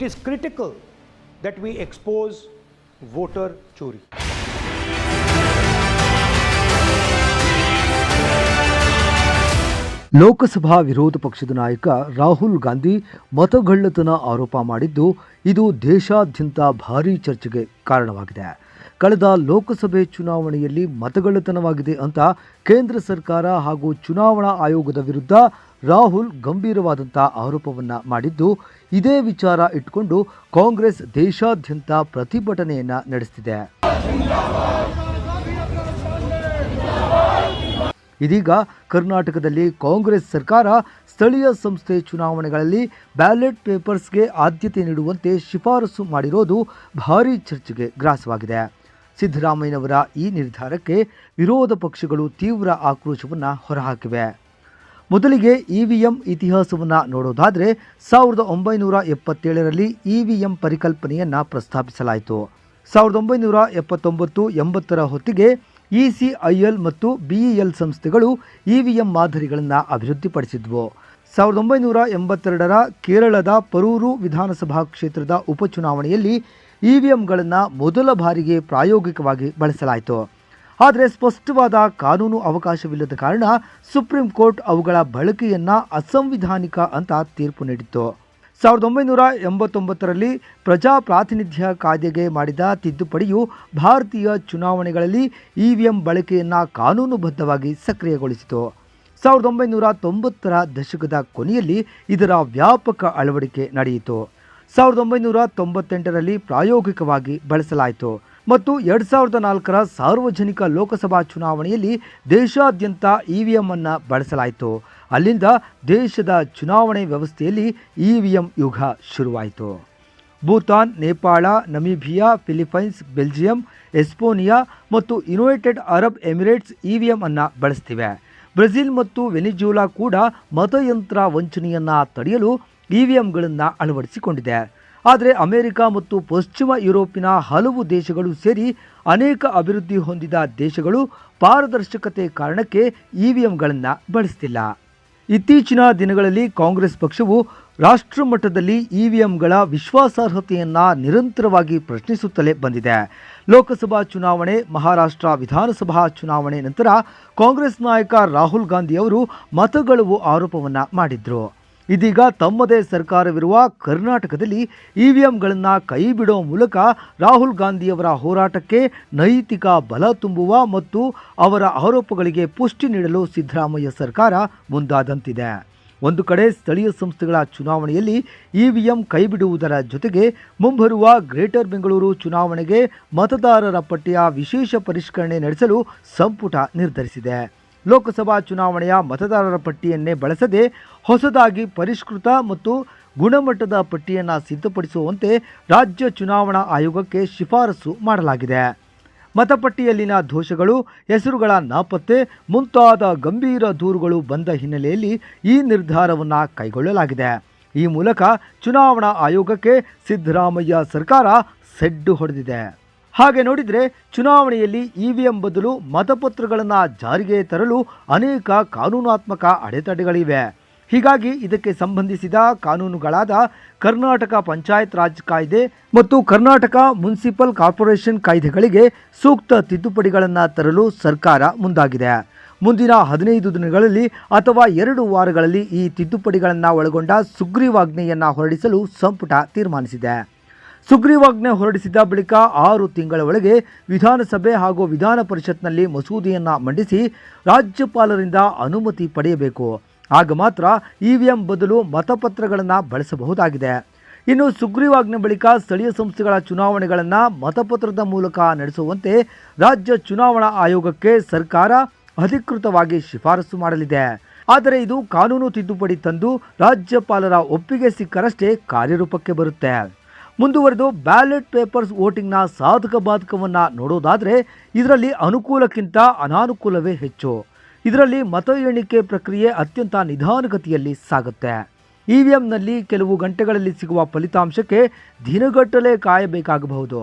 It is critical that we expose voter chori. Lok Sabha ವಿರೋಧ ಪಕ್ಷದ ನಾಯಕ ರಾಹುಲ್ ಗಾಂಧಿ ಮತಗಳ್ಳತನ ಆರೋಪ ಮಾಡಿದ್ದು ಇದು ದೇಶಾದ್ಯಂತ ಭಾರೀ ಚರ್ಚೆಗೆ ಕಾರಣವಾಗಿದೆ ಕಳೆದ ಲೋಕಸಭೆ ಚುನಾವಣೆಯಲ್ಲಿ ಮತಗಳ್ಳತನವಾಗಿದೆ ಅಂತ ಕೇಂದ್ರ ಸರ್ಕಾರ ಹಾಗೂ ಚುನಾವಣಾ ಆಯೋಗದ ವಿರುದ್ಧ ರಾಹುಲ್ ಗಂಭೀರವಾದಂಥ ಆರೋಪವನ್ನು ಮಾಡಿದ್ದು, ಇದೇ ವಿಚಾರ ಇಟ್ಕೊಂಡು ಕಾಂಗ್ರೆಸ್ ದೇಶಾದ್ಯಂತ ಪ್ರತಿಭಟನೆಯನ್ನು ನಡೆಸ್ತಿದೆ. ಇದೀಗ ಕರ್ನಾಟಕದಲ್ಲಿ ಕಾಂಗ್ರೆಸ್ ಸರ್ಕಾರ ಸ್ಥಳೀಯ ಸಂಸ್ಥೆ ಚುನಾವಣೆಗಳಲ್ಲಿ ಬ್ಯಾಲೆಟ್ ಪೇಪರ್ಸ್ಗೆ ಆದ್ಯತೆ ನೀಡುವಂತೆ ಶಿಫಾರಸು ಮಾಡಿರೋದು ಭಾರೀ ಚರ್ಚೆಗೆ ಗ್ರಾಸವಾಗಿದೆ. ಸಿದ್ದರಾಮಯ್ಯನವರ ಈ ನಿರ್ಧಾರಕ್ಕೆ ವಿರೋಧ ಪಕ್ಷಗಳು ತೀವ್ರ ಆಕ್ರೋಶವನ್ನು ಹೊರಹಾಕಿವೆ. ಮೊದಲಿಗೆ ಇವಿಎಂ ಇತಿಹಾಸವನ್ನು ನೋಡೋದಾದರೆ ಸಾವಿರದ ಒಂಬೈನೂರ ಎಪ್ಪತ್ತೇಳರಲ್ಲಿ ಇವಿಎಂ ಪರಿಕಲ್ಪನೆಯನ್ನು ಪ್ರಸ್ತಾಪಿಸಲಾಯಿತು. ಸಾವಿರದ ಒಂಬೈನೂರ ಎಪ್ಪತ್ತೊಂಬತ್ತು ಎಂಬತ್ತರ ಹೊತ್ತಿಗೆ ಇಸಿಐಎಲ್ ಮತ್ತು ಬಿಇಎಲ್ ಸಂಸ್ಥೆಗಳು ಇವಿಎಂ ಮಾದರಿಗಳನ್ನು ಅಭಿವೃದ್ಧಿಪಡಿಸಿದ್ವು. ಸಾವಿರದ ಒಂಬೈನೂರ ಎಂಬತ್ತೆರಡರ ಕೇರಳದ ಪರೂರು ವಿಧಾನಸಭಾ ಕ್ಷೇತ್ರದ ಉಪಚುನಾವಣೆಯಲ್ಲಿ ಇವಿಎಂಗಳನ್ನು ಮೊದಲ ಬಾರಿಗೆ ಪ್ರಾಯೋಗಿಕವಾಗಿ ಬಳಸಲಾಯಿತು. ಆದರೆ ಸ್ಪಷ್ಟವಾದ ಕಾನೂನು ಅವಕಾಶವಿಲ್ಲದ ಕಾರಣ ಸುಪ್ರೀಂ ಕೋರ್ಟ್ ಅವುಗಳ ಬಳಕೆಯನ್ನು ಅಸಂವಿಧಾನಿಕ ಅಂತ ತೀರ್ಪು ನೀಡಿತ್ತು. ಸಾವಿರದ ಒಂಬೈನೂರ ಎಂಬತ್ತೊಂಬತ್ತರಲ್ಲಿ ಪ್ರಜಾ ಪ್ರಾತಿನಿಧ್ಯ ಕಾಯ್ದೆಗೆ ಮಾಡಿದ ತಿದ್ದುಪಡಿಯು ಭಾರತೀಯ ಚುನಾವಣೆಗಳಲ್ಲಿ ಇ ವಿ ಎಂ ಬಳಕೆಯನ್ನು ಕಾನೂನುಬದ್ಧವಾಗಿ ಸಕ್ರಿಯಗೊಳಿಸಿತು. ಸಾವಿರದ ಒಂಬೈನೂರ ತೊಂಬತ್ತರ ದಶಕದ ಕೊನೆಯಲ್ಲಿ ಇದರ ವ್ಯಾಪಕ ಅಳವಡಿಕೆ ನಡೆಯಿತು. ಸಾವಿರದ ಒಂಬೈನೂರ ತೊಂಬತ್ತೆಂಟರಲ್ಲಿ ಪ್ರಾಯೋಗಿಕವಾಗಿ ಬಳಸಲಾಯಿತು ಮತ್ತು ಎರಡು ಸಾವಿರದ ನಾಲ್ಕರ ಸಾರ್ವಜನಿಕ ಲೋಕಸಭಾ ಚುನಾವಣೆಯಲ್ಲಿ ದೇಶಾದ್ಯಂತ ಇವಿಎಂ ಅನ್ನು ಬಳಸಲಾಯಿತು. ಅಲ್ಲಿಂದ ದೇಶದ ಚುನಾವಣೆ ವ್ಯವಸ್ಥೆಯಲ್ಲಿ ಇವಿಎಂ ಯುಗ ಶುರುವಾಯಿತು. Bhutan, Nepal, Namibia, Philippines, Belgium, Estonia ಮತ್ತು United Arab Emirates E V M ಅನ್ನು ಬಳಸ್ತಿವೆ. ಬ್ರೆಜಿಲ್ ಮತ್ತು ವೆನಿಜುಲಾ ಕೂಡ ಮತಯಂತ್ರ ವಂಚನೆಯನ್ನು ತಡೆಯಲು ಇವಿಎಂಗಳನ್ನು ಅಳವಡಿಸಿಕೊಂಡಿದೆ. ಆದರೆ ಅಮೆರಿಕ ಮತ್ತು ಪಶ್ಚಿಮ ಯುರೋಪಿನ ಹಲವು ದೇಶಗಳು ಸೇರಿ ಅನೇಕ ಅಭಿವೃದ್ಧಿ ಹೊಂದಿದ ದೇಶಗಳು ಪಾರದರ್ಶಕತೆ ಕಾರಣಕ್ಕೆ ಇವಿಎಂಗಳನ್ನು ಬಳಸ್ತಿಲ್ಲ. ಇತ್ತೀಚಿನ ದಿನಗಳಲ್ಲಿ ಕಾಂಗ್ರೆಸ್ ಪಕ್ಷವು ರಾಷ್ಟ್ರಮಟ್ಟದಲ್ಲಿ ಇ ವಿ ಇವಿಎಂಗಳ ವಿಶ್ವಾಸಾರ್ಹತೆಯನ್ನು ನಿರಂತರವಾಗಿ ಪ್ರಶ್ನಿಸುತ್ತಲೇ ಬಂದಿದೆ. ಲೋಕಸಭಾ ಚುನಾವಣೆ, ಮಹಾರಾಷ್ಟ್ರ ವಿಧಾನಸಭಾ ಚುನಾವಣೆ ನಂತರ ಕಾಂಗ್ರೆಸ್ ನಾಯಕ ರಾಹುಲ್ ಗಾಂಧಿ ಅವರು ಮತಗಳವು ಆರೋಪವನ್ನು ಮಾಡಿದ್ರು. ಇದೀಗ ತಮ್ಮದೇ ಸರ್ಕಾರವಿರುವ ಕರ್ನಾಟಕದಲ್ಲಿ ಇವಿಎಂಗಳನ್ನು ಕೈ ಬಿಡೋ ಮೂಲಕ ರಾಹುಲ್ ಗಾಂಧಿಯವರ ಹೋರಾಟಕ್ಕೆ ನೈತಿಕ ಬಲ ತುಂಬುವ ಮತ್ತು ಅವರ ಆರೋಪಗಳಿಗೆ ಪುಷ್ಟಿ ನೀಡಲು ಸಿದ್ದರಾಮಯ್ಯ ಸರ್ಕಾರ ಮುಂದಾದಂತಿದೆ. ಒಂದು ಕಡೆ ಸ್ಥಳೀಯ ಸಂಸ್ಥೆಗಳ ಚುನಾವಣೆಯಲ್ಲಿ ಇವಿಎಂ ಕೈಬಿಡುವುದರ ಜೊತೆಗೆ ಮುಂಬರುವ ಗ್ರೇಟರ್ ಬೆಂಗಳೂರು ಚುನಾವಣೆಗೆ ಮತದಾರರ ಪಟ್ಟಿಯ ವಿಶೇಷ ಪರಿಷ್ಕರಣೆ ನಡೆಸಲು ಸಂಪುಟ ನಿರ್ಧರಿಸಿದೆ. ಲೋಕಸಭಾ ಚುನಾವಣೆಯ ಮತದಾರರ ಪಟ್ಟಿಯನ್ನೇ ಬಳಸದೆ ಹೊಸದಾಗಿ ಪರಿಷ್ಕೃತ ಮತ್ತು ಗುಣಮಟ್ಟದ ಪಟ್ಟಿಯನ್ನು ಸಿದ್ಧಪಡಿಸುವಂತೆ ರಾಜ್ಯ ಚುನಾವಣಾ ಆಯೋಗಕ್ಕೆ ಶಿಫಾರಸು ಮಾಡಲಾಗಿದೆ. ಮತಪಟ್ಟಿಯಲ್ಲಿನ ದೋಷಗಳು, ಹೆಸರುಗಳ ನಾಪತ್ತೆ, ಮುಂತಾದ ಗಂಭೀರ ದೂರುಗಳು ಬಂದ ಹಿನ್ನೆಲೆಯಲ್ಲಿ ಈ ನಿರ್ಧಾರವನ್ನು ಕೈಗೊಳ್ಳಲಾಗಿದೆ. ಈ ಮೂಲಕ ಚುನಾವಣಾ ಆಯೋಗಕ್ಕೆ ಸಿದ್ದರಾಮಯ್ಯ ಸರ್ಕಾರ ಸೆಡ್ಡು ಹೊಡೆದಿದೆ. ಹಾಗೆ ನೋಡಿದರೆ ಚುನಾವಣೆಯಲ್ಲಿ ಇವಿಎಂ ಬದಲು ಮತಪತ್ರಗಳನ್ನು ಜಾರಿಗೆ ತರಲು ಅನೇಕ ಕಾನೂನಾತ್ಮಕ ಅಡೆತಡೆಗಳಿವೆ. ಹೀಗಾಗಿ ಇದಕ್ಕೆ ಸಂಬಂಧಿಸಿದ ಕಾನೂನುಗಳಾದ ಕರ್ನಾಟಕ ಪಂಚಾಯತ್ ರಾಜ್ ಕಾಯ್ದೆ ಮತ್ತು ಕರ್ನಾಟಕ ಮುನ್ಸಿಪಲ್ ಕಾರ್ಪೊರೇಷನ್ ಕಾಯ್ದೆಗಳಿಗೆ ಸೂಕ್ತ ತಿದ್ದುಪಡಿಗಳನ್ನು ತರಲು ಸರ್ಕಾರ ಮುಂದಾಗಿದೆ. ಮುಂದಿನ ಹದಿನೈದು ದಿನಗಳಲ್ಲಿ ಅಥವಾ ಎರಡು ವಾರಗಳಲ್ಲಿ ಈ ತಿದ್ದುಪಡಿಗಳನ್ನು ಒಳಗೊಂಡ ಸುಗ್ರೀವಾಜ್ಞೆಯನ್ನು ಹೊರಡಿಸಲು ಸಂಪುಟ ತೀರ್ಮಾನಿಸಿದೆ. ಸುಗ್ರೀವಾಜ್ಞೆ ಹೊರಡಿಸಿದ ಬಳಿಕ ಆರು ತಿಂಗಳ ಒಳಗೆ ವಿಧಾನಸಭೆ ಹಾಗೂ ವಿಧಾನ ಪರಿಷತ್ನಲ್ಲಿ ಮಸೂದೆಯನ್ನು ಮಂಡಿಸಿ ರಾಜ್ಯಪಾಲರಿಂದ ಅನುಮತಿ ಪಡೆಯಬೇಕು. ಆಗ ಮಾತ್ರ ಇವಿಎಂ ಬದಲು ಮತಪತ್ರಗಳನ್ನು ಬಳಸಬಹುದಾಗಿದೆ. ಇನ್ನು ಸುಗ್ರೀವಾಜ್ಞೆ ಬಳಿಕ ಸ್ಥಳೀಯ ಸಂಸ್ಥೆಗಳ ಚುನಾವಣೆಗಳನ್ನು ಮತಪತ್ರದ ಮೂಲಕ ನಡೆಸುವಂತೆ ರಾಜ್ಯ ಚುನಾವಣಾ ಆಯೋಗಕ್ಕೆ ಸರ್ಕಾರ ಅಧಿಕೃತವಾಗಿ ಶಿಫಾರಸು ಮಾಡಲಿದೆ. ಆದರೆ ಇದು ಕಾನೂನು ತಿದ್ದುಪಡಿ ತಂದು ರಾಜ್ಯಪಾಲರ ಒಪ್ಪಿಗೆ ಸಿಕ್ಕರಷ್ಟೇ ಕಾರ್ಯರೂಪಕ್ಕೆ ಬರುತ್ತೆ. ಮುಂದುವರೆದು ಬ್ಯಾಲೆಟ್ ಪೇಪರ್ಸ್ ವೋಟಿಂಗ್ನ ಸಾಧಕ ಬಾಧಕವನ್ನು ನೋಡೋದಾದರೆ ಇದರಲ್ಲಿ ಅನುಕೂಲಕ್ಕಿಂತ ಅನಾನುಕೂಲವೇ ಹೆಚ್ಚು. ಇದರಲ್ಲಿ ಮತ ಎಣಿಕೆ ಪ್ರಕ್ರಿಯೆ ಅತ್ಯಂತ ನಿಧಾನಗತಿಯಲ್ಲಿ ಸಾಗುತ್ತೆ. ಇ ವಿ ಎಂನಲ್ಲಿ ಕೆಲವು ಗಂಟೆಗಳಲ್ಲಿ ಸಿಗುವ ಫಲಿತಾಂಶಕ್ಕೆ ದಿನಗಟ್ಟಲೆ ಕಾಯಬೇಕಾಗಬಹುದು.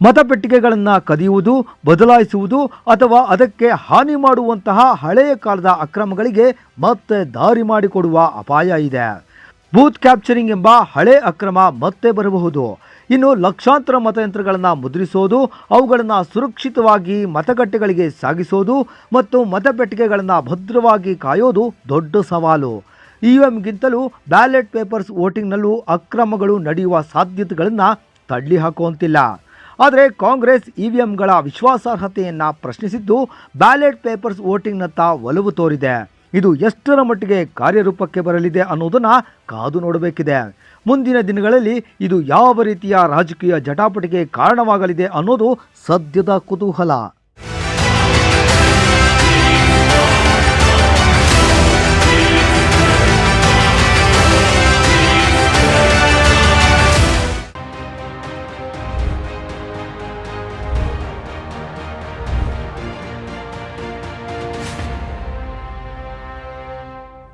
ಮತಪೆಟ್ಟಿಗೆಗಳನ್ನು ಕದಿಯುವುದು, ಬದಲಾಯಿಸುವುದು ಅಥವಾ ಅದಕ್ಕೆ ಹಾನಿ ಮಾಡುವಂತಹ ಹಳೆಯ ಕಾಲದ ಅಕ್ರಮಗಳಿಗೆ ಮತ್ತೆ ದಾರಿ ಮಾಡಿಕೊಡುವ ಅಪಾಯ ಇದೆ. ಬೂತ್ ಕ್ಯಾಪ್ಚರಿಂಗ್ ಎಂಬ ಹಳೆ ಅಕ್ರಮ ಮತ್ತೆ ಬರಬಹುದು. ಇನ್ನು ಲಕ್ಷಾಂತರ ಮತಯಂತ್ರಗಳನ್ನು ಮುದ್ರಿಸೋದು, ಅವುಗಳನ್ನು ಸುರಕ್ಷಿತವಾಗಿ ಮತಗಟ್ಟೆಗಳಿಗೆ ಸಾಗಿಸೋದು ಮತ್ತು ಮತಪೆಟ್ಟಿಗೆಗಳನ್ನು ಭದ್ರವಾಗಿ ಕಾಯೋದು ದೊಡ್ಡ ಸವಾಲು. ಇ ಗಿಂತಲೂ ಬ್ಯಾಲೆಟ್ ಪೇಪರ್ಸ್ ವೋಟಿಂಗ್ನಲ್ಲೂ ಅಕ್ರಮಗಳು ನಡೆಯುವ ಸಾಧ್ಯತೆಗಳನ್ನು ತಳ್ಳಿ ಹಾಕುವಂತಿಲ್ಲ. ಆದರೆ ಕಾಂಗ್ರೆಸ್ ಇ ವಿ ಎಂಗಳ ವಿಶ್ವಾಸಾರ್ಹತೆಯನ್ನು ಪ್ರಶ್ನಿಸಿದ್ದು ಬ್ಯಾಲೆಟ್ ಪೇಪರ್ಸ್ ವೋಟಿಂಗ್ನತ್ತ ಒಲವು ತೋರಿದೆ. ಇದು ಎಷ್ಟರ ಮಟ್ಟಿಗೆ ಕಾರ್ಯರೂಪಕ್ಕೆ ಬರಲಿದೆ ಅನ್ನೋದನ್ನು ಕಾದು ನೋಡಬೇಕಿದೆ. ಮುಂದಿನ ದಿನಗಳಲ್ಲಿ ಇದು ಯಾವ ರೀತಿಯ ರಾಜಕೀಯ ಜಟಾಪಟಿಗೆ ಕಾರಣವಾಗಲಿದೆ ಅನ್ನೋದು ಸದ್ಯದ ಕುತೂಹಲ.